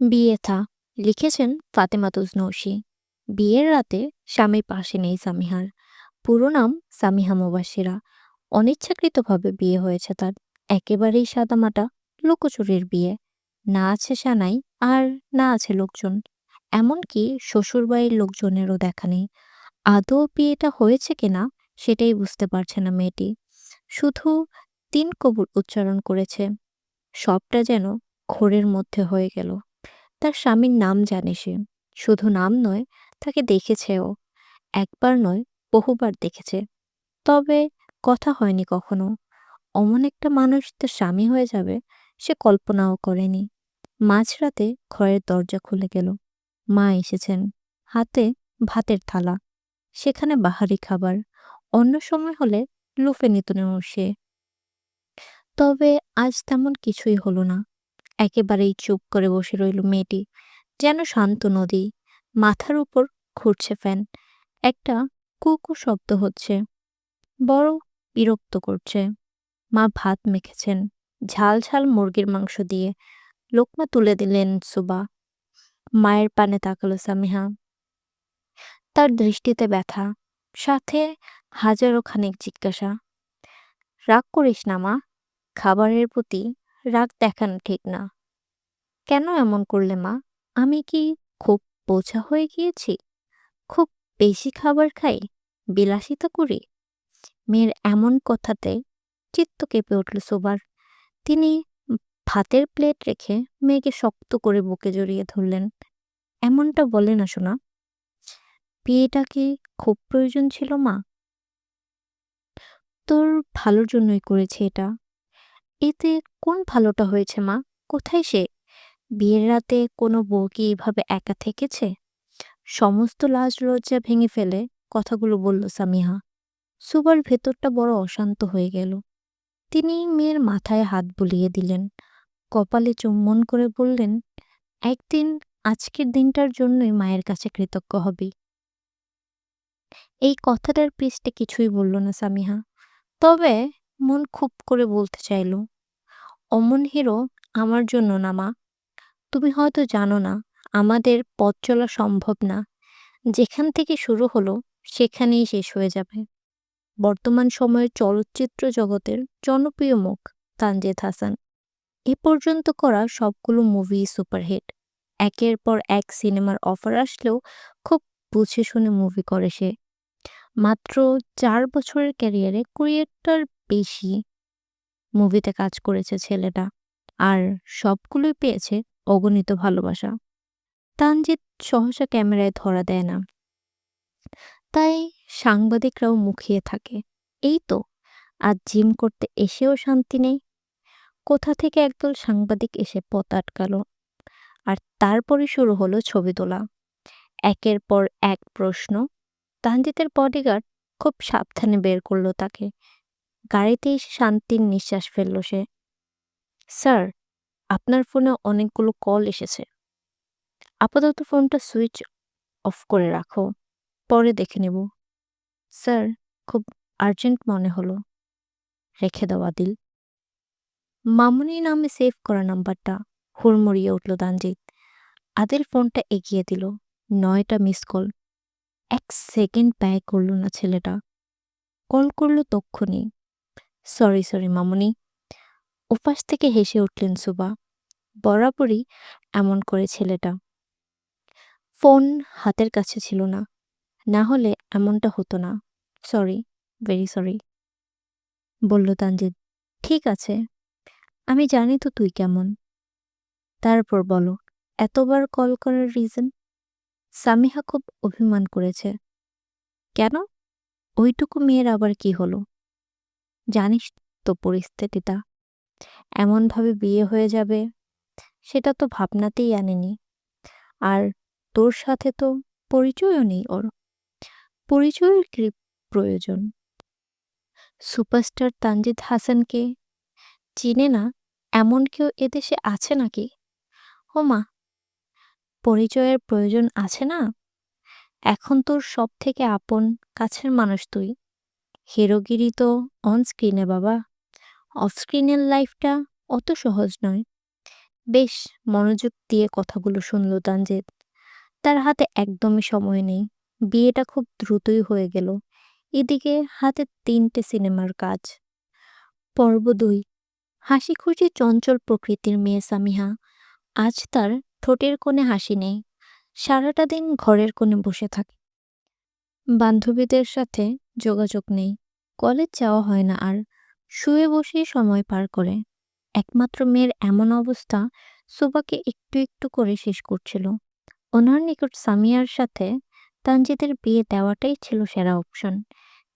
বিয়ে থা, লিখেছেন ফাতেমা তুজনৌসি বিয়ের রাতে স্বামীর পাশে নেই সামিহার। পুরো নাম সামিহা মুবাসিরা অনিচ্ছাকৃতভাবে বিয়ে হয়েছে তার। একেবারেই সাদামাটা লুকোচুরির বিয়ে। না আছে সানাই আর না আছে লোকজন। এমনকি শ্বশুরবাড়ির লোকজনেরও দেখা নেই। আদৌ বিয়েটা হয়েছে কিনা সেটাই বুঝতে পারছে না মেয়েটি। শুধু তিন কবুল উচ্চারণ করেছে, সবটা যেন ঘোরের মধ্যে হয়ে গেল। তার স্বামীর নাম জানে সে। শুধু নাম নয়, তাকে দেখেছেও একবার নয়, বহুবার দেখেছে। তবে কথা হয়নি কখনো। অমন একটা মানুষ তার স্বামী হয়ে যাবে, সে কল্পনাও করেনি। মাঝরাতে ঘরের দরজা খুলে গেল। মা এসেছেন। হাতে ভাতের থালা। সেখানে বাহারি খাবার। অন্য সময় হলে লুফে নিত সে। তবে আজ তেমন কিছুই হলো না। একেবারেই চুপ করে বসে রইল মেয়েটি। যেন শান্ত নদী, মাথার উপর ঘুরছে ফ্যান। একটা কুকু শব্দ হচ্ছে। বড় বিরক্ত করছে। মা ভাত মেখেছেন, ঝাল ঝাল মুরগির মাংস দিয়ে। লোকমা তুলে দিলেন সুবা। মায়ের পানে তাকালো সামিহা। তার দৃষ্টিতে ব্যথা, সাথে হাজারো খানিক জিজ্ঞাসা। রাগ করিস না মা, খাবারের প্রতি রাগ দেখানো ঠিক না। কেন এমন করলে মা? আমি কি খুব বোঝা হয়ে গিয়েছি? খুব বেশি খাবার খাই? বিলাসিতা করি? মেয়ের এমন কথাতে চিত্ত কেঁপে উঠল সোবার তিনি ভাতের প্লেট রেখে মেয়েকে শক্ত করে বুকে জড়িয়ে ধরলেন। এমনটা বলে না শোনা বিয়েটা কি খুব প্রয়োজন ছিল মা? তোর ভালোর জন্যই করেছে এটা। এতে কোন ভালোটা হয়েছে মা? কোথায় সে? বিয়ের রাতে কোনো বউ কি এভাবে একা থেকেছে? সমস্ত লাজ লজ্জা ভেঙে ফেলে কথাগুলো বলল সামিহা। সুবার ভেতরটা বড় অশান্ত হয়ে গেল। তিনি মেয়ের মাথায় হাত বুলিয়ে দিলেন। কপালে চুম্বন করে বললেন, একদিন আজকের দিনটার জন্যই মায়ের কাছে কৃতজ্ঞ হবি। এই কথাটার পৃষ্ঠে কিছুই বলল না সামিহা। তবে মন খুব করে বলতে চাইল অমন হিরো আমার জন্য না, মা। তুমি হয়তো জানো না, আমাদের পথ চলা সম্ভব না। যেখান থেকে শুরু হলো, সেখানেই শেষ হয়ে যাবে। বর্তমান সময়ের চলচ্চিত্র জগতের জনপ্রিয় মুখ তানজিদ হাসান। এ পর্যন্ত করা সবগুলো মুভি সুপারহিট একের পর এক সিনেমার অফার আসলেও খুব বুঝে শুনে মুভি করে সে। মাত্র চার বছরের ক্যারিয়ারে কুড়িয়েটার বেশি। মুভিতে কাজ করেছে ছেলেটা। আর সবগুলোই পেয়েছে অগণিত ভালোবাসা। তানজিৎ সহসা ক্যামেরায় ধরা দেয় না। তাই সাংবাদিকরাও মুখিয়ে থাকে। এই তো, আজ জিম করতে এসেও শান্তি নেই। কোথা থেকে একদল সাংবাদিক এসে পথ আটকালো? আর তারপরে শুরু হলো ছবি তোলা। একের পর এক প্রশ্ন। তানজিতের বডিগার্ড খুব সাবধানে বের করল তাকে। গাড়িতে এসে শান্তির নিঃশ্বাস ফেলল সে। স্যার, আপনার ফোনে অনেকগুলো কল এসেছে। আপাতত ফোনটা সুইচ অফ করে রাখো, পরে দেখে নেব। স্যার, খুব আর্জেন্ট মনে হলো। রেখে দাও, আদিল। মামুনি নামে সেভ করা নাম্বারটা, হুড়মুড়িয়ে উঠল তানজিৎ। আদিল ফোনটা এগিয়ে দিল, নয়টা মিস কল। এক সেকেন্ড ব্যয় করল না ছেলেটা। কল করল তক্ষণি সরি সরি মামুনি। ওপাশ থেকে হেসে উঠলেন সুবা। বরাবরই এমন করে ছেলেটা। ফোন হাতের কাছে ছিল না। না হলে এমনটা হতো না। সরি ভেরি সরি বলল তানজিৎ ঠিক আছে। আমি জানি তো তুই কেমন। তারপর বলো, এতবার কল করার রিজন সামিহা খুব অভিমান করেছে। কেন? ওইটুকু মেয়ের আবার কি হলো? জানিস তো পরিস্থিতিটা। এমনভাবে বিয়ে হয়ে যাবে, সেটা তো ভাবনাতেই আনেনি। আর তোর সাথে তো পরিচয়ও নেই ওর। পরিচয়ের কি প্রয়োজন? সুপারস্টার তানজিদ হাসানকে চিনে না? এমন কেউ এদেশে আছে নাকি? ও মা, পরিচয়ের প্রয়োজন আছে না? এখন তোর সব থেকে আপন কাছের মানুষ তুই। হিরোগিরি তো অন স্ক্রিনে বাবা। অফ স্ক্রিনের লাইফটা অত সহজ নয়। বেশ, মনোযোগ দিয়ে কথাগুলো শুনল তানজিৎ। তার হাতে একদমই সময় নেই। বিয়েটা খুব দ্রুতই হয়ে গেল। এদিকে হাতে তিনটে সিনেমার কাজ। পর্ব দুই। হাসি খুশি চঞ্চল প্রকৃতির মেয়ে সামিহা। আজ তার ঠোঁটের কোণে হাসি নেই। সারাটা দিন ঘরের কোণে বসে থাকে। বান্ধবীদের সাথে যোগাযোগ নেই। কলেজ যাওয়া হয় না আর শুয়ে বসেই সময় পার করে। একমাত্র মেয়ের এমন অবস্থা সুবাকে একটু একটু করে শেষ করছিল। ওনার নিকট সামিয়ার সাথে তানজিদের বিয়ে দেওয়াটাই ছিল সেরা অপশন।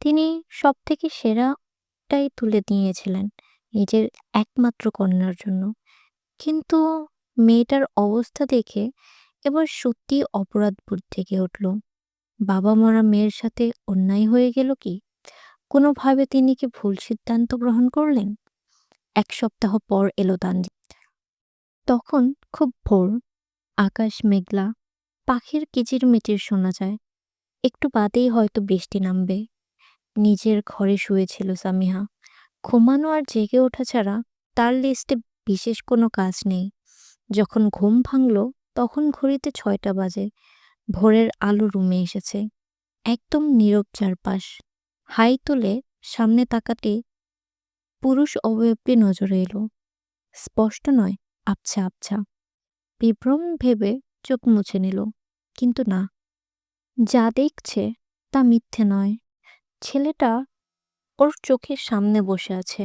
তিনি সব থেকে সেরাটাই তুলে নিয়েছিলেন নিজের একমাত্র কন্যার জন্য। কিন্তু মেয়েটার অবস্থা দেখে এবার সত্যি অপরাধ বোধ থেকে উঠল। বাবা মরা মেয়ের সাথে অন্যায় হয়ে গেল কি? কোনোভাবে তিনি কি ভুল সিদ্ধান্ত গ্রহণ করলেন? এক সপ্তাহ পর এলো তানজিৎ তখন খুব ভোর, আকাশ মেঘলা, পাখির কিচির কিচিরমিচির শোনা যায়। একটু বাদেই হয়তো বৃষ্টি নামবে। নিজের ঘরে শুয়েছিল সামিহা। ঘুমানো আর জেগে ওঠা ছাড়া তার লিস্টে বিশেষ কোনো কাজ নেই। যখন ঘুম ভাঙল, তখন ঘড়িতে ছয়টা বাজে। ভোরের আলো রুমে এসেছে। একদম নীরব চারপাশ। হাই তুলে সামনে তাকাতে পুরুষ অবয়বটি নজরে এলো। স্পষ্ট নয়, আবছা আবছা। বিভ্রম ভেবে চোখ মুছে নিল, কিন্তু না। যা দেখছে তা মিথ্যে নয়। ছেলেটা ওর চোখের সামনে বসে আছে।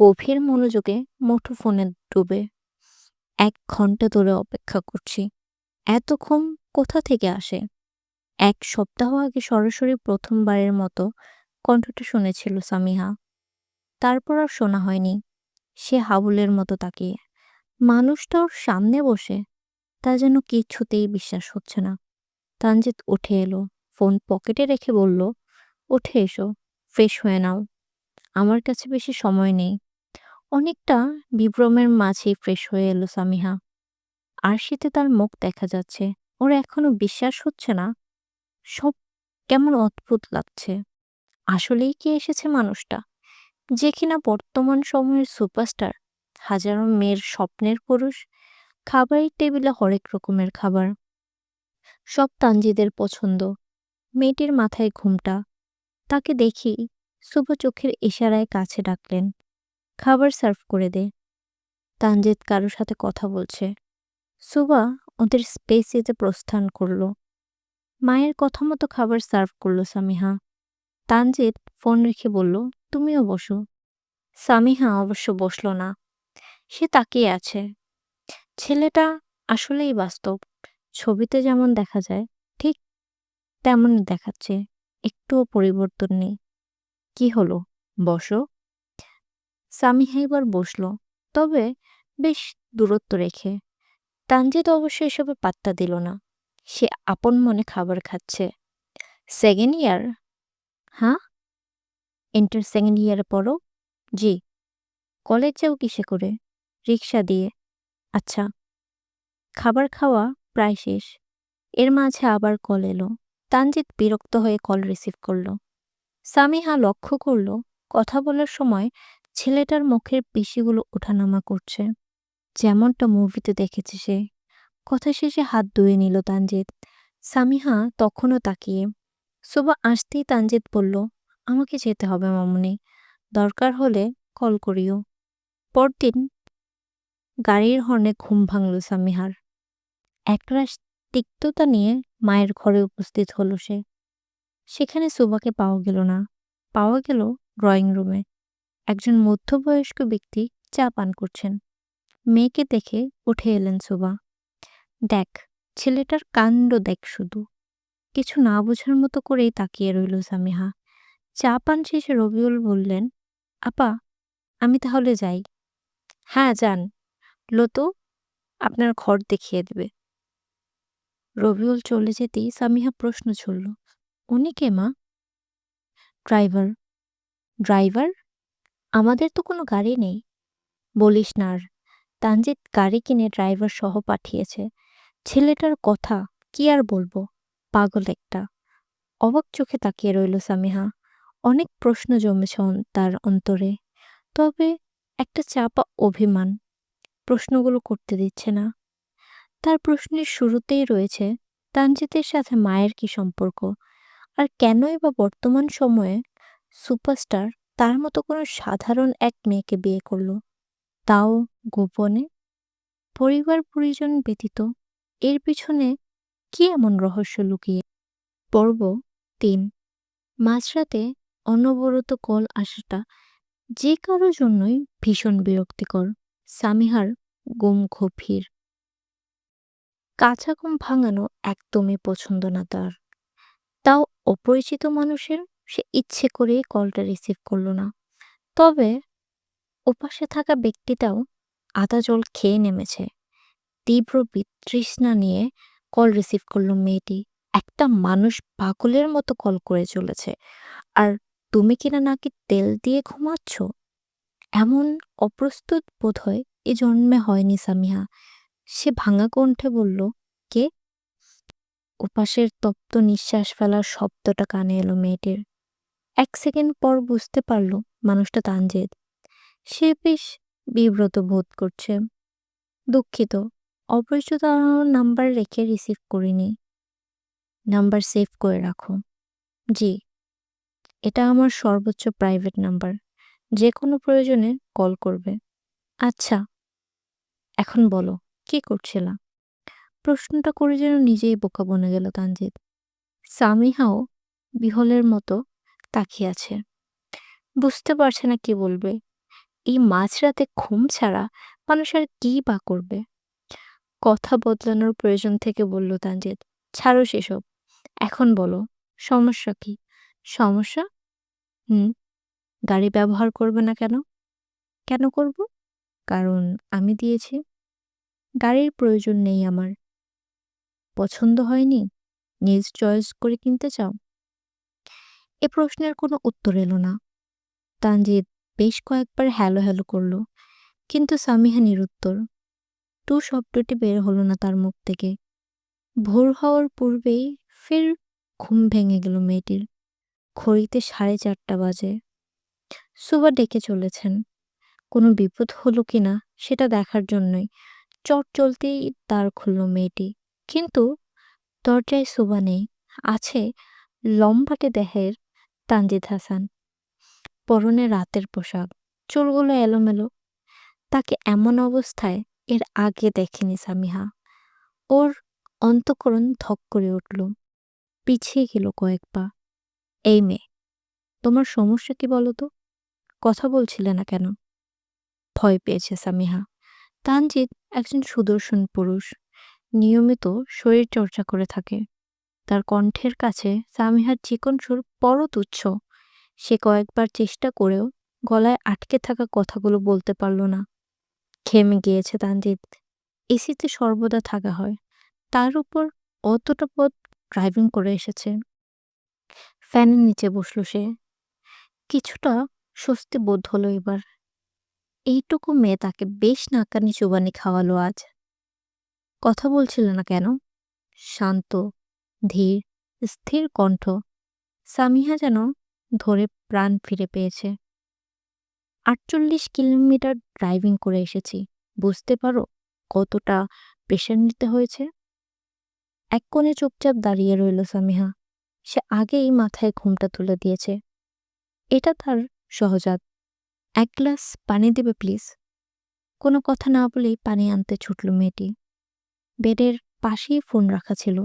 গভীর মনোযোগে মুঠোফোনে ডুবে। এক ঘণ্টা ধরে অপেক্ষা করছি। এতক্ষণ কোথা থেকে আসে? এক সপ্তাহ আগে সরাসরি প্রথমবারের মতো কণ্ঠটা শুনেছিল সামিহা। তারপর আর শোনা হয়নি। সে হাবুলের মতো তাকিয়ে। মানুষটা ওর সামনে বসে। তা যেন কিছুতেই বিশ্বাস হচ্ছে না। তানজিৎ উঠে এলো, ফোন পকেটে রেখে বলল উঠে এসো, ফ্রেশ হয়ে নাও। আমার কাছে বেশি সময় নেই। অনেকটা বিভ্রমের মাঝেই ফ্রেশ হয়ে এলো সামিহা। আর শীতে তার মুখ দেখা যাচ্ছে। ওর এখনও বিশ্বাস হচ্ছে না। সব কেমন অদ্ভুত লাগছে। আসলেই কি এসেছে মানুষটা? যে কিনা বর্তমান সময়ের সুপারস্টার, হাজারো মেয়ের স্বপ্নের পুরুষ খাবারের টেবিলে হরেক রকমের খাবার। সব তানজিদের পছন্দ। মেয়েটির মাথায় ঘুমটা। তাকে দেখি শুভ চোখের ইশারায় কাছে ডাকলেন, খাবার সার্ভ করে দে। তানজিদ কারোর সাথে কথা বলছে। সুবা ওদের স্পেসিতে প্রস্থান করল। মায়ের কথা মতো খাবার সার্ভ করল সামিহা। তানজিদ ফোন রেখে বলল, তুমিও বসো। সামিহা অবশ্য বসল না। সে তাকিয়ে আছে। ছেলেটা আসলেই বাস্তব। ছবিতে যেমন দেখা যায়, ঠিক তেমনই দেখাচ্ছে। একটুও পরিবর্তন নেই। কি হলো? বসো। সামিহা এবার বসল, তবে বেশ দূরত্ব রেখে। তানজিদ অবশ্য এসবে পাত্তা দিল না। সে আপন মনে খাবার খাচ্ছে। Second year? হ্যাঁ? ইন্টার সেকেন্ড ইয়ারে পড়ো? জি। কলেজ যাও কিসে করে? রিক্সা দিয়ে। আচ্ছা। খাবার খাওয়া প্রায় শেষ। এর মাঝে আবার কল এলো। তানজিৎ বিরক্ত হয়ে কল রিসিভ করল। সামিহা লক্ষ্য করল, কথা বলার সময় ছেলেটার মুখের পেশিগুলো ওঠানামা করছে। যেমনটা মুভিতে দেখেছে সে। কথা শেষে হাত ধুয়ে নিল তানজিৎ। সামিহা তখনও তাকিয়ে। সুবা আসতেই তানজিৎ বলল, আমাকে যেতে হবে মামুনি। দরকার হলে কল করিও। পরদিন গাড়ির হর্নে ঘুম ভাঙল সামিহার। একরাশ তিক্ততা নিয়ে মায়ের ঘরে উপস্থিত হলো সে। সেখানে সুবাকে পাওয়া গেল না। পাওয়া গেল ড্রয়িং রুমে। একজন মধ্যবয়স্ক ব্যক্তি চা পান করছেন। মেয়েকে দেখে উঠে এলেন সুবা দেখ, ছেলেটার কাণ্ড দেখ শুধু। কিছু না বোঝার মতো করেই তাকিয়ে রইল সামিহা। চা পান শেষে রবিউল বললেন, আপা, আমি তাহলে যাই। হ্যাঁ যান। লতু আপনার ঘর দেখিয়ে দেবে। রবিউল চলে যেতেই সামিহা প্রশ্ন ছুড়ল, উনি কে মা? ড্রাইভার। ড্রাইভার? আমাদের তো কোনো গাড়ি নেই। বলিস না আর। তানজিৎ গাড়ি কিনে ড্রাইভার সহ পাঠিয়েছে। ছেলেটার কথা কি আর বলব? পাগল একটা। অবাক চোখে তাকিয়ে রইল সামিহা। অনেক প্রশ্ন জমেছে তার অন্তরে। তবে একটা চাপা অভিমান। প্রশ্নগুলো করতে দিচ্ছে না। তার প্রশ্নের শুরুতেই রয়েছে তানজিতের সাথে মায়ের কি সম্পর্ক? আর কেনই বা বর্তমান সময়ে সুপারস্টার তার মতো কোনো সাধারণ এক মেয়েকে বিয়ে করল? তাও গোপনে পরিবার পরিজন ব্যতীত এর পিছনে কি এমন রহস্য লুকিয়ে? পর্ব তিন। মাঝরাতে অনবরত কল আসাটা যে কারোর জন্যই ভীষণ বিরক্তিকর। সামিহার গুম গভীর কাঁচা ঘুম ভাঙানো একদমই পছন্দ না তার। তাও অপরিচিত মানুষের সে ইচ্ছে করেই কলটা রিসিভ করল না। তবে ওপাশে থাকা ব্যক্তিটাও আদা জল খেয়ে নেমেছে। তীব্র বিতৃষ্ণা নিয়ে কল রিসিভ করল মেয়েটি। একটা মানুষ পাগলের মতো কল করে চলেছে। আর তুমি কিনা নাকি তেল দিয়ে ঘুমাচ্ছ? এমন অপ্রস্তুত বোধ হয় এ জন্মে হয়নি সামিহা। সে ভাঙা কণ্ঠে বলল, কে? ওপাশের তপ্ত নিঃশ্বাস ফেলার শব্দটা কানে এলো মেয়েটির। এক সেকেন্ড পর বুঝতে পারল মানুষটা তানজেদ। সে বেশ বিব্রত বোধ করছে। দুঃখিত, অপরিচিত নাম্বার রেখে রিসিভ করিনি। নাম্বার সেভ করে রাখো। জি, এটা আমার সর্বোচ্চ প্রাইভেট নাম্বার। যে কোনো প্রয়োজনে কল করবে। আচ্ছা এখন বলো, কি করছিলা? প্রশ্নটা করে যেন নিজেই বোকা বনে গেল তানজিৎ সামিহাও বিহলের মতো তাকিয়ে আছে। বুঝতে পারছে না কি বলবে। এই মাঝরাতে ঘুম ছাড়া মানুষ আর কি বা করবে? কথা বদলানোর প্রয়োজন থেকে বলল তানজিদ, ছাড়ো সেসব। এখন বলো, সমস্যা কি? সমস্যা? হুম, গাড়ি ব্যবহার করবে না কেন? কেন করব? কারণ আমি দিয়েছি। গাড়ির প্রয়োজন নেই আমার। পছন্দ হয়নি? নিজ চয়েস করে কিনতে চাও? এ প্রশ্নের কোনো উত্তর এলো না। তানজিদ বেশ কয়েকবার হ্যালো হ্যালো করল। কিন্তু সামিহা নিরুত্তর। টু শব্দটি বের হলো না তার মুখ থেকে। ভোর হওয়ার পূর্বেই ফের ঘুম ভেঙে গেল মেয়েটির। ঘড়িতে সাড়ে চারটা বাজে। সুবা ডেকে চলেছেন। কোনো বিপদ হলো কি না সেটা দেখার জন্যই। চট চলতেই দ্বার খুলল মেয়েটি। কিন্তু দরজায় সুবা নেই। আছে লম্বাটে দেহের তানজিদ হাসান। পরনে রাতের পোশাক, চুলগুলো এলোমেলো। তাকে এমন অবস্থায় এর আগে দেখেনি সামিহা। ওর অন্তকরণ ধক করে উঠল। পিছিয়ে গেল কয়েক পা। এই মেয়ে, তোমার সমস্যা কি বলো তো কথা বলছিলে না কেন? ভয় পেয়েছে সামিহা। তানজিৎ একজন সুদর্শন পুরুষ। নিয়মিত শরীর চর্চা করে থাকে। তার কণ্ঠের কাছে সামিহার চিকন সুর বড় তুচ্ছ সে কয়েকবার চেষ্টা করেও গলায় আটকে থাকা কথাগুলো বলতে পারল না। খেমে গিয়েছে তানজিৎ এসিতে সর্বদা থাকা হয়। তার উপর অতটা পথ ড্রাইভিং করে এসেছে। ফ্যানের নিচে বসল সে। কিছুটা স্বস্তি বোধ হলো এবার। এইটুকু মেয়ে তাকে বেশ নাকানি চুবানি খাওয়ালো আজ। কথা বলছিল না কেন? শান্ত, ধীর, স্থির কণ্ঠ। সামিহা যেন ধরে প্রাণ ফিরে পেয়েছে। আটচল্লিশ কিলোমিটার ড্রাইভিং করে এসেছি। বুঝতে পারো কতটা প্রেশার নিতে হয়েছে? এক কোণে চুপচাপ দাঁড়িয়ে রইল সামিহা। সে আগেই মাথায় ঘুমটা তুলে দিয়েছে। এটা তার সহজাত। এক গ্লাস পানি দেবে প্লিজ। কোনো কথা না বলেই পানি আনতে ছুটল মেয়েটি। বেডের পাশেই ফোন রাখা ছিল।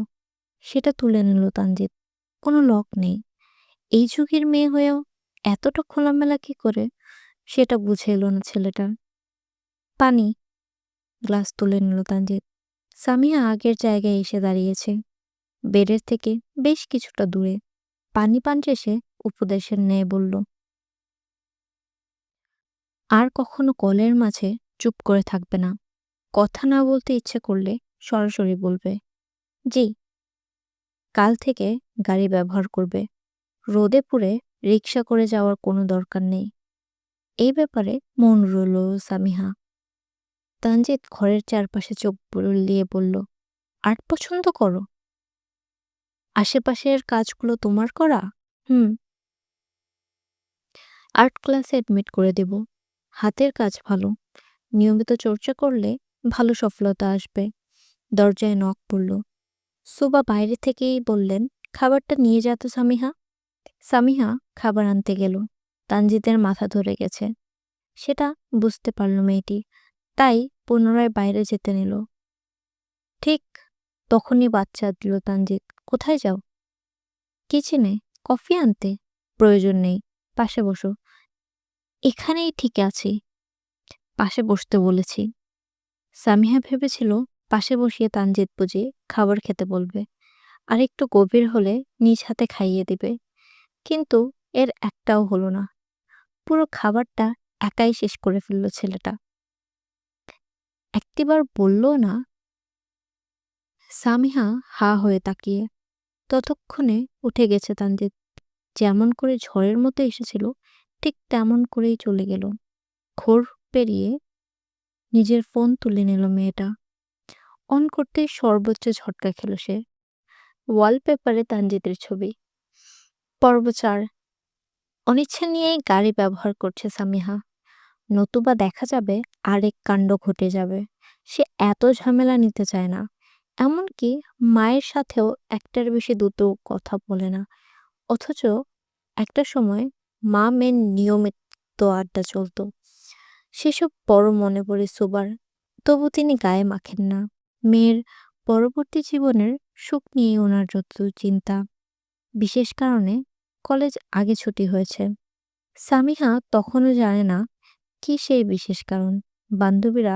সেটা তুলে নিল তানজিৎ। কোনো লক নেই। এই যুগের মেয়ে হয়েও এতটা খোলামেলা কি করে? সেটা বুঝে এলো না ছেলেটার পানি। গ্লাস তুলে নিল তানজিৎ সামিয়া আগের জায়গায় এসে দাঁড়িয়েছে। বেডের থেকে বেশ কিছুটা দূরে। পানি পান শেষে উপদেশের ন্যায় বলল, আর কখনো কলের মাঝে চুপ করে থাকবে না। কথা না বলতে ইচ্ছে করলে সরাসরি বলবে, জি, কাল থেকে গাড়ি ব্যবহার করবে। রোদে পুড়ে রিক্সা করে যাওয়ার কোনো দরকার নেই। এই ব্যাপারে মন রইল সামিহা। তানজিৎ ঘরের চারপাশে চোখ বুলিয়ে বলল আর্ট পছন্দ করো। আশেপাশের কাজগুলো তোমার করা? হুম। আর্ট ক্লাসে অ্যাডমিট করে দেব। হাতের কাজ ভালো। নিয়মিত চর্চা করলে ভালো সফলতা আসবে। দরজায় নখ পড়ল। সুবা বাইরে থেকেই বললেন, খাবারটা নিয়ে যা তো সামিহা। সামিহা খাবার আনতে গেল। তানজিদের মাথা ধরে গেছে। সেটা বুঝতে পারল মেয়েটি, তাই পুনরায় বাইরে যেতে নিল। ঠিক তখনই বাচ্চা দিল তানজিদ, কোথায় যাও? কিচেনে, কফি আনতে। প্রয়োজন নেই, পাশে বসো। এখানেই ঠিক আছি। পাশে বসতে বলেছি। সামিহা ভেবেছিল পাশে বসিয়ে তানজিদ বুঝিয়ে খাবার খেতে বলবে। আর একটু গভীর হলে নিজ হাতে খাইয়ে দিবে। কিন্তু এর একটাও হলো না। পুরো খাবারটা একাই শেষ করে ফেলল ছেলেটা। একটিবার বলল না, সামিহা, হা হয়ে তাকিয়ে ততক্ষণে উঠে গেছে তানজিদ। যেমন করে ঝড়ের মতো এসেছিল, ঠিক তেমন করেই চলে গেল। ঘোর পেরিয়ে নিজের ফোন তুলে নিল মেয়েটা। অন করতে সর্বোচ্চ ঝটকা খেল সে। ওয়ালপেপারে তানজিদের ছবি। পর্ব চার অনিচ্ছা নিয়েই গাড়ি ব্যবহার করছে সামিহা। নতুবা দেখা যাবে আরেক কাণ্ড ঘটে যাবে। সে এত ঝামেলা নিতে চায় না। এমনকি মায়ের সাথেও একটার বেশি দুটো কথা বলে না। অথচ একটা সময় মা মেন নিয়মিত আড্ডা চলতো। সেসব বড় মনে পড়ে সুবার তবু তিনি গায়ে মাখেন না। মেয়ের পরবর্তী জীবনের সুখ নিয়ে ওনার যত চিন্তা। বিশেষ কারণে কলেজ আগে ছুটি হয়েছে। সামিহা তখনও জানে না কি সেই বিশেষ কারণ। বান্ধবীরা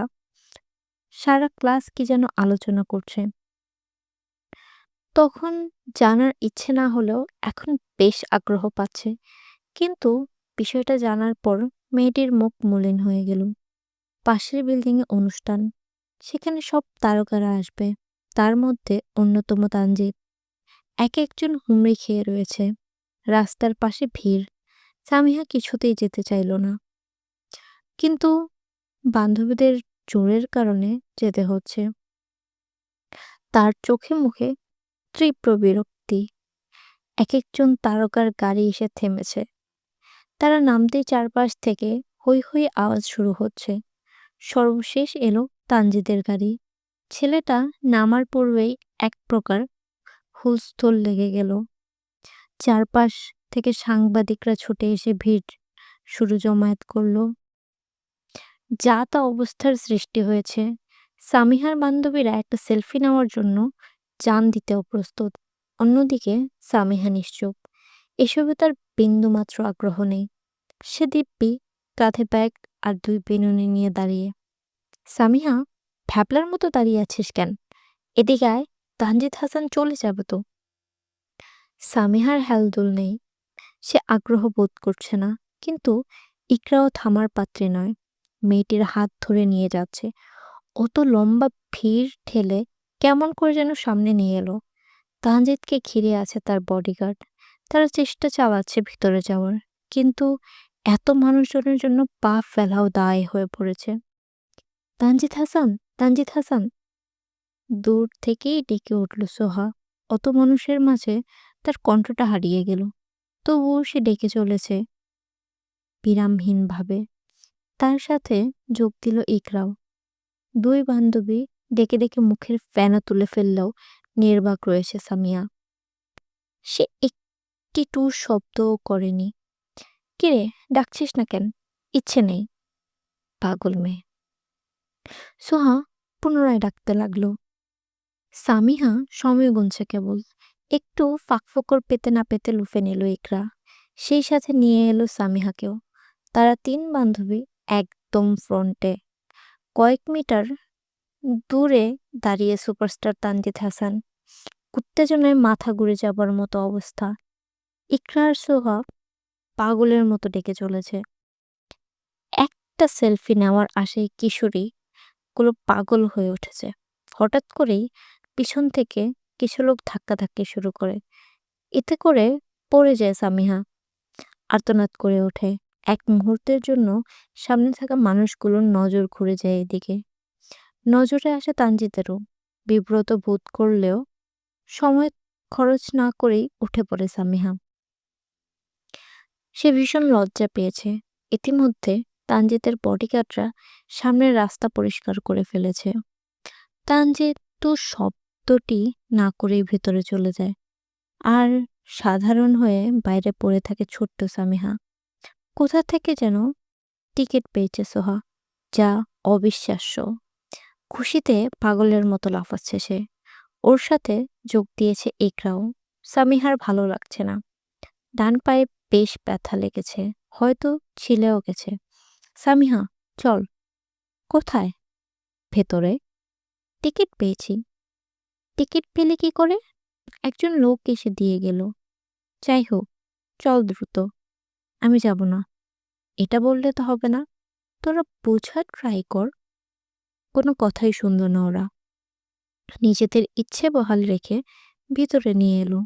সারা ক্লাস কি যেন আলোচনা করছে। তখন জানার ইচ্ছে না হলেও এখন বেশ আগ্রহ পাচ্ছে। কিন্তু বিষয়টা জানার পর মেয়েটির মুখ মলিন হয়ে গেল। পাশের বিল্ডিংয়ে অনুষ্ঠান। সেখানে সব তারকারা আসবে। তার মধ্যে অন্যতম তানজিৎ। এক একজন হুমড়ি খেয়ে রয়েছে। রাস্তার পাশে ভিড়। সামিহা কিছুতেই যেতে চাইল না। কিন্তু বান্ধবীদের জোরের কারণে যেতে হচ্ছে। তার চোখে মুখে তীব্র বিরক্তি। এক একজন তারকার গাড়ি এসে থেমেছে। তারা নামতেই চারপাশ থেকে হৈ হৈ আওয়াজ শুরু হচ্ছে। সর্বশেষ এলো তানজিদের গাড়ি। ছেলেটা নামার পূর্বেই এক প্রকার হুলস্থল লেগে গেল। চারপাশ থেকে সাংবাদিকরা ছুটে এসে ভিড় শুরু জমায়েত করল। যা তা অবস্থার সৃষ্টি হয়েছে। সামিহার বান্ধবীরা একটা সেলফি নেওয়ার জন্য জান দিতেও প্রস্তুত। অন্যদিকে সামিহা নিশ্চুপ। এসবে তার বিন্দুমাত্র আগ্রহ নেই। সে দিব্যি, কাঁধে ব্যাগ আর দুই বেনুনি নিয়ে দাঁড়িয়ে। সামিহা, ভ্যাবলার মতো দাঁড়িয়ে আছিস কেন? এদিকে আয়, তানজিদ হাসান চলে যাবে তো। সামিহার হেলদোল নেই। সে আগ্রহ বোধ করছে না, কিন্তু ইকরাও থামার পাত্রে নয়। মেয়েটির হাত ধরে নিয়ে যাচ্ছে। অত লম্বা ভিড় ঠেলে কেমন করে যেন সামনে নিয়ে এলো। তানজিদকে ঘিরে আছে তার বডিগার্ড তারা চেষ্টা চালাচ্ছে ভিতরে যাওয়ার, কিন্তু এত মানুষজনের জন্য পা ফেলাও দায় হয়ে পড়েছে। তানজিদ হাসান তানজিদ হাসান। দূর থেকেই ডেকে উঠল সোহা। অত মানুষের মাঝে তার কণ্ঠটা হারিয়ে গেল। তবুও সে ডেকে চলেছে। বিরামহীনভাবে। তার সাথে যোগ দিল ইকরাও। দুই বান্ধবী ডেকে ডেকে মুখের ফ্যানা তুলে ফেললেও নির্বাক রয়েছে সামিয়া। সে একটি টুর শব্দও করেনি। কিরে ডাকছিস না কেন? ইচ্ছে নেই। পাগল মেয়ে। সোহা পুনরায় ডাকতে লাগল। সামিহা সময় গুনছে কেবল। একটু ফাঁকফোকর পেতে না পেতে লুফে নিল ইকরা। সেই সাথে নিয়ে এলো সামিহাকেও। তারা তিন বান্ধবী একদম ফ্রন্টে। কয়েক মিটার দূরে দাঁড়িয়ে সুপারস্টার তানজিদ হাসান। উত্তেজনায় মাথা ঘুরে যাবার মতো অবস্থা। ইকরার সোহা পাগলের মতো ডেকে চলেছে। একটা সেলফি নেওয়ার আশায় কিশোরী গুলো পাগল হয়ে উঠেছে। হঠাৎ করেই পিছন থেকে কিছু লোক ধাক্কা ধাক্কাধাক্কি শুরু করে। এতে করে পড়ে যায় সামিহা। আর্তনাদ করে ওঠে। এক মুহূর্তের জন্য সামনে থাকা মানুষগুলোর নজর ঘুরে যায় এদিকে। নজরে আসে তানজিতেরও বিব্রত বোধ করলেও সময় খরচ না করেই উঠে পড়ে সামিহা। সে ভীষণ লজ্জা পেয়েছে। ইতিমধ্যে তানজিতের বডিগার্ডরা সামনের রাস্তা পরিষ্কার করে ফেলেছে। তানজিৎ তো শব্দটি না করেই ভেতরে চলে যায়। আর সাধারণ হয়ে বাইরে পড়ে থাকে ছোট্ট সামিহা। কোথা থেকে যেন টিকিট পেয়েছে সোহা, যা অবিশ্বাস্য। খুশিতে পাগলের মতো লাফাচ্ছে সে। ওর সাথে যোগ দিয়েছে একরাও। সামিহার ভালো লাগছে না। ডান পায়ে বেশ ব্যথা লেগেছে, হয়তো ছিলেও গেছে। সামিহা, চল। কোথায়? ভেতরে। টিকিট পেয়েছি। টিকিট পেলে কি করে? একজন লোক এসে দিয়ে গেল, যাই হোক, চল দ্রুত, আমি যাব না। এটা বললে তো হবে না। তোরা বোঝার ট্রাই কর। কোনো কথাই শুনল না ওরা। নিজেদের ইচ্ছে বহাল রেখে ভিতরে নিয়ে এলো।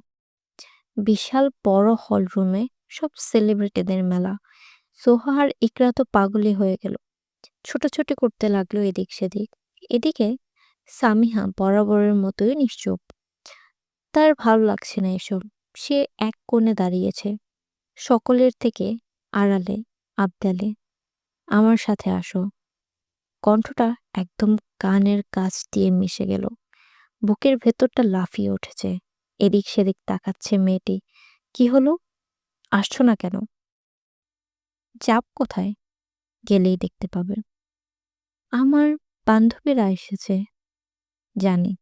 বিশাল বড় হল রুমে সব সেলিব্রিটিদের মেলা। সোহা আর ইকরা তো পাগলি হয়ে গেল। ছোটাছুটি করতে লাগল এদিক সেদিক। এদিকে সামিহা বরাবরের মতোই নিশ্চুপ। তার ভালো লাগছে না এসব। সে এক কোণে দাঁড়িয়েছে। সকলের থেকে আড়ালে, আবদালে, আমার সাথে আসো। কণ্ঠটা একদম কানের কাছ দিয়ে মিশে গেল। বুকের ভেতরটা লাফিয়ে উঠেছে। এদিক সেদিক তাকাচ্ছে মেয়েটি। কি হলো? আসছো না কেন? চাপ কোথায়? গেলেই দেখতে পাবে। আমার বান্ধবীরা এসেছে। জানি।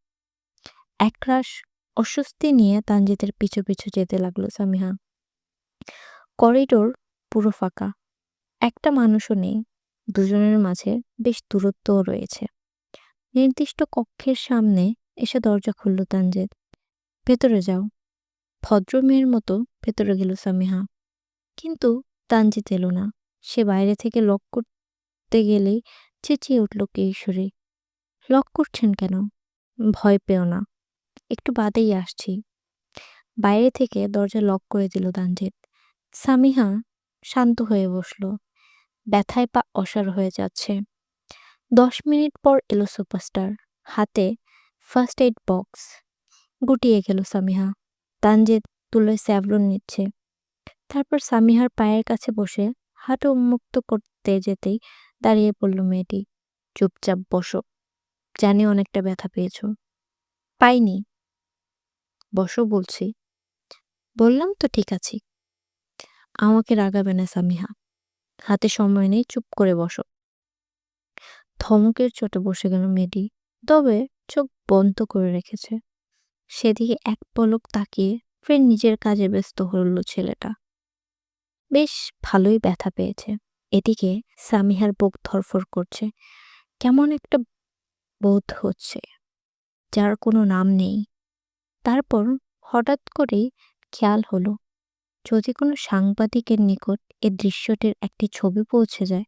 একরাশ অস্বস্তি নিয়ে তানজিতের পিছু পিছু যেতে লাগল সামিহা। করিডোর পুরো ফাঁকা। একটা মানুষও নেই। দুজনের মাঝে বেশ দূরত্বও রয়েছে। নির্দিষ্ট কক্ষের সামনে এসে দরজা খুলল তানজিৎ ভেতরে যাও। ভদ্র মেয়ের মতো ভেতরে গেল সামিহা। কিন্তু তানজিৎ এলো না। সে বাইরে থেকে লক করতে গেলেই চেঁচিয়ে উঠল কেশরী। লক করছেন কেন? ভয় পেও না। একটু বাদেই আসছি। বাইরে থেকে দরজা লক করে দিল তানজিৎ। সামিহা শান্ত হয়ে বসল। ব্যথায় পা অসার হয়ে যাচ্ছে। দশ মিনিট পর এলো সুপারস্টার। হাতে ফার্স্ট এইড বক্স গুটিয়ে গেল সামিহা। তানজিৎ তুলে স্যাভলন নিচ্ছে। তারপর সামিহার পায়ের কাছে বসে হাঁটু উন্মুক্ত করতে যেতেই দাঁড়িয়ে পড়ল মেয়েটি। চুপচাপ বসো। জানি অনেকটা ব্যথা পেয়েছ। পাইনি। বসো বলছি। বললাম তো ঠিক আছি। আমাকে রাগাবে না সামিহা। হাতে সময় নেই, চুপ করে বসো। ধমকের চোটে বসে গেল মেয়েটি। তবে চোখ বন্ধ করে রেখেছে। সেদিকে এক পলক তাকিয়ে ফের নিজের কাজে ব্যস্ত হল ছেলেটা। বেশ ভালোই ব্যথা পেয়েছে। এদিকে সামিহার বুক ধরফর করছে। কেমন একটা বোধ হচ্ছে, যার কোনো নাম নেই। তারপর হঠাৎ করেই খেয়াল হলো, যদি কোনো সাংবাদিকের নিকট এ দৃশ্যটির একটি ছবি পৌঁছে যায়,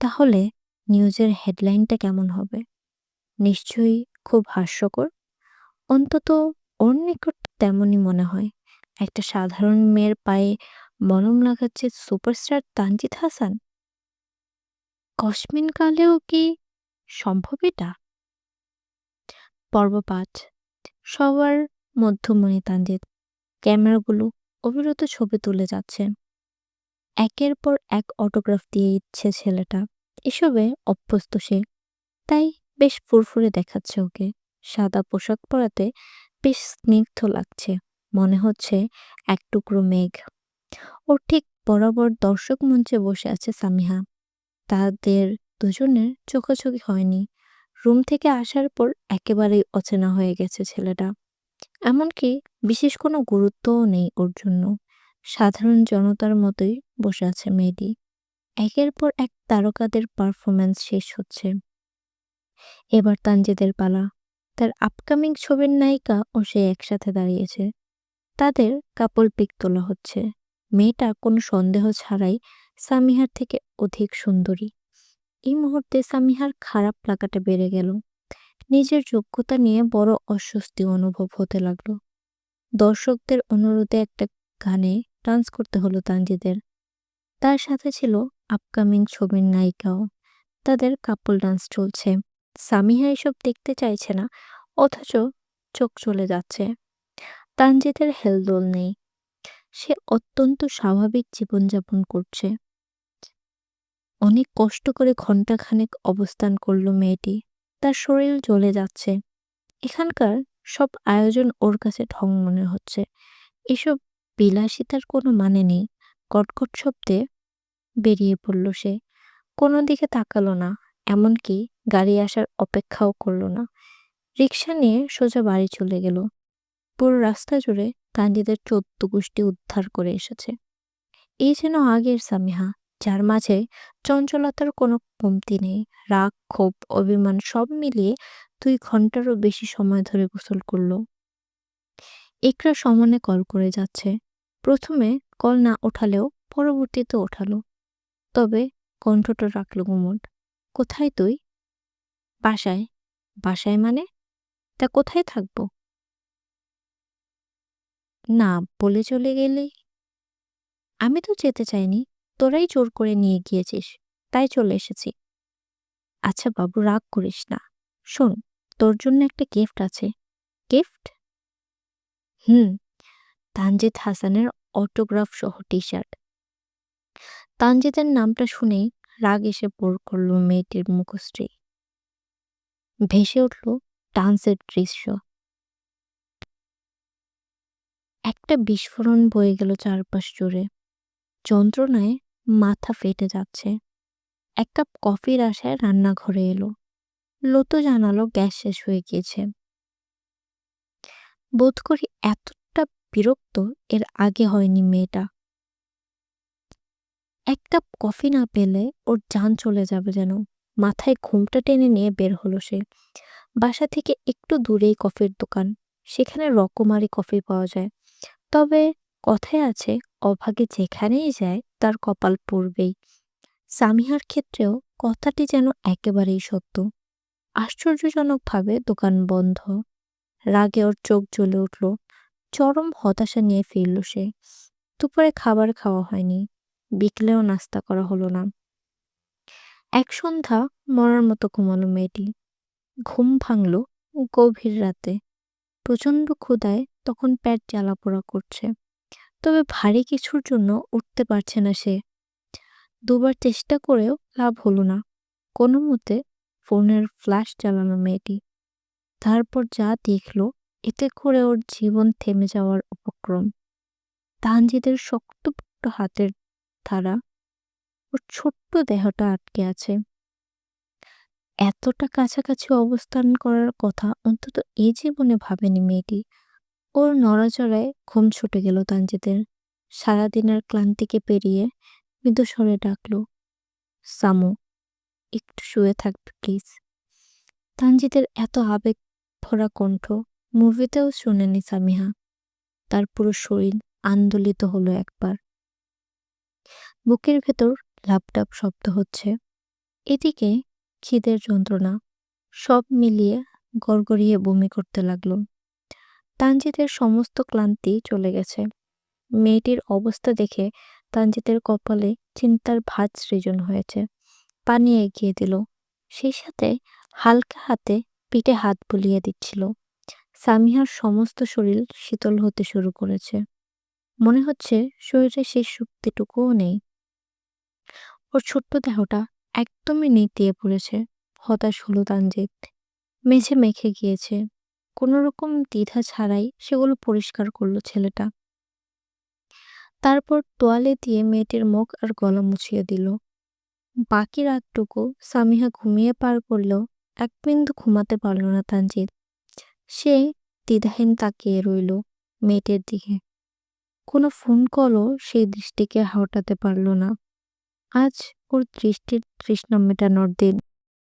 তাহলে নিউজের হেডলাইনটা কেমন হবে? নিশ্চয়ই খুব হাস্যকর। অন্তত ওর নিকট তেমনই মনে হয়। একটা সাধারণ মেয়ের পায়ে মলম লাগাচ্ছে সুপারস্টার তানজিদ হাসান? কসমিন কালেও কি সম্ভব এটা? পর্ব সবার মধ্যমণি তানজিদ। ক্যামেরাগুলো অবিরত ছবি তুলে যাচ্ছে। একের পর এক অটোগ্রাফ দিয়ে ইচ্ছে ছেলেটা। এসবে অভ্যস্ত সে। তাই বেশ ফুরফুরে দেখাচ্ছে ওকে। সাদা পোশাক পরাতে বেশ স্নিগ্ধ লাগছে। মনে হচ্ছে এক টুকরো মেঘ। ওর ঠিক বরাবর দর্শক মঞ্চে বসে আছে সামিহা। তাদের দুজনের চোখাচোখি হয়নি। রুম থেকে আসার পর একেবারেই অচেনা হয়ে গেছে ছেলেটা। এমনকি বিশেষ কোনো গুরুত্বও নেই ওর জন্য। সাধারণ জনতার মতোই বসে আছে মেয়েটি। একের পর এক তারকাদের পারফরম্যান্স শেষ হচ্ছে। এবার তানজিদের পালা। তার আপকামিং ছবির নায়িকা ও সে একসাথে দাঁড়িয়েছে। তাদের কাপল পিক তোলা হচ্ছে। মেয়েটা কোনো সন্দেহ ছাড়াই সামিহার থেকে অধিক সুন্দরী। এই মুহূর্তে সামিহার খারাপ লাগাটা বেড়ে গেল। নিজের যোগ্যতা নিয়ে বড় অস্বস্তি অনুভব হতে লাগল। দর্শকদের অনুরোধে একটা গানে ডান্স করতে হলো তানজিদের। তার সাথে ছিল আপকামিং ছবির নায়িকাও। তাদের কাপল ডান্স চলছে। সামিহা এসব দেখতে চাইছে না, অথচ চোখ চলে যাচ্ছে। তানজিদের হেলদোল নেই। সে অত্যন্ত স্বাভাবিক জীবনযাপন করছে। অনেক কষ্ট করে ঘন্টাখানেক অবস্থান করল মেয়েটি। তার শরীর জ্বলে যাচ্ছে। এখানকার সব আয়োজন ওর কাছে ঢং মনে হচ্ছে। এসব বিলাসিতার কোনো মানে নেই। কটকট শব্দে বেরিয়ে পড়ল সে। কোনো দিকে তাকালো না, এমনকি গাড়ি আসার অপেক্ষাও করল না। রিক্সা নিয়ে সোজা বাড়ি চলে গেল। পুরো রাস্তা জুড়ে তান্ডিদের চোদ্দ গোষ্ঠী উদ্ধার করে এসেছে। এই যেন আগের সামিহা। যার মাঝে চঞ্চলতার কোনো কমতি নেই, রাগ, ক্ষোভ, অভিমান সব মিলিয়ে দুই ঘন্টারও বেশি সময় ধরে গোসল করল। একরা সমানে কল করে যাচ্ছে। প্রথমে কল না ওঠালেও পরবর্তীতে ওঠালো। তবে কণ্ঠটা রাখল গুমট। কোথায় তুই? বাসায়। বাসায় মানে? তা কোথায় থাকব? না, বলে চলে গেলেই আমি তো যেতে চাইনি। তোরাই জোর করে নিয়ে গিয়েছিস, তাই চলে এসেছি। আচ্ছা বাবু, রাগ করিস না। শোন, তোর জন্য একটা গিফট আছে। গিফট হুম, তানজিদ হাসানের অটোগ্রাফ সহ টি শার্ট তানজিদের নামটা শুনেই রাগ এসে পোর করল মেয়েটির মুখশ্রী। ভেসে উঠল ডান্সের দৃশ্য। একটা বিস্ফোরণ বয়ে গেল চারপাশ জুড়ে। যন্ত্রণায় মাথা ফেটে যাচ্ছে। এক কাপ কফির আশায় রান্নাঘরে এলো। লতু জানালো, গ্যাস শেষ হয়ে গিয়েছে। বোধ করি এতটা বিরক্ত এর আগে হয়নি মেয়েটা। এক কাপ কফি না পেলে ওর যান চলে যাবে যেন। মাথায় ঘুমটা টেনে নিয়ে বের হলো সে। বাসা থেকে একটু দূরেই কফির দোকান। সেখানে রকমারি কফি পাওয়া যায়। তবে কথায় আছে, অভাগে যেখানেই যায়, তার কপাল পড়বেই। সামিহার ক্ষেত্রেও কথাটি যেন একেবারেই সত্য। আশ্চর্যজনকভাবে দোকান বন্ধ। রাগে ওর চোখ জ্বলে উঠল। চরম হতাশা নিয়ে ফিরল সে। দুপুরে খাবার খাওয়া হয়নি। বিকেলেও নাস্তা করা হলো না। এক সন্ধ্যা মরার মতো ঘুমালো মেয়েটি। ঘুম ভাঙল গভীর রাতে। প্রচণ্ড ক্ষুধায় তখন পেট জ্বালাপোড়া করছে। তবে ভারী কিছুর জন্য উঠতে পারছে না সে। দুবার চেষ্টা করেও লাভ হলো না। কোনো মতে ফোনের ফ্ল্যাশ চালানো মেয়েটি। তারপর যা দেখল, এতে করে ওর জীবন থেমে যাওয়ার উপক্রম। তানজিদের শক্তপোক্ত হাতের ধারা ওর ছোট্ট দেহটা আটকে আছে। এতটা কাছাকাছি অবস্থান করার কথা অন্তত এই জীবনে ভাবেনি মেয়েটি। ওর নড়াচড়ায় ঘুম ছুটে গেল তানজিদের। সারাদিনের ক্লান্তিকে পেরিয়ে মৃদু স্বরে ডাকল, সামু, একটু শুয়ে থাকবে প্লিজ। তানজিদের এত আবেগ ভরা কণ্ঠ মুভিতেও শুনেনি সামিহা। তার পুরো শরীর আন্দোলিত হলো একবার। বুকের ভেতর লাপটাপ শব্দ হচ্ছে। এদিকে খিদের যন্ত্রণা সব মিলিয়ে গড়গড়িয়ে বমি করতে লাগল। তানজিদের সমস্ত ক্লান্তি চলে গেছে। মেয়েটির অবস্থা দেখে তানজিদের কপালে চিন্তার ভাঁজ সৃজন হয়েছে। পানি এগিয়ে দিল। সেই সাথে হালকা হাতে পিঠে হাত বুলিয়ে দিচ্ছিল। সামিহার সমস্ত শরীর শীতল হতে শুরু করেছে। মনে হচ্ছে শরীরে সেই শক্তিটুকুও নেই। ওর ছোট্ট দেহটা একদমই নেতিয়ে পড়েছে। হতাশ হলো তানজিৎ। মেঝে মেখে গিয়েছে। কোনো রকম দ্বিধা ছাড়াই সেগুলো পরিষ্কার করল ছেলেটা। তারপর তোয়ালে দিয়ে মেয়েটির মুখ আর গলা মুছিয়ে দিল। বাকি রাতটুকু সামিহা ঘুমিয়ে পার করলেও এক বিন্দু ঘুমাতে পারল না তানজিৎ। সে দ্বিধাহীন তাকিয়ে রইল মেয়েটির দিকে। কোনো ফোন কলও সেই দৃষ্টিকে হটাতে পারল না। আজ ওর দৃষ্টির তৃষ্ণা মেটানোর দিন।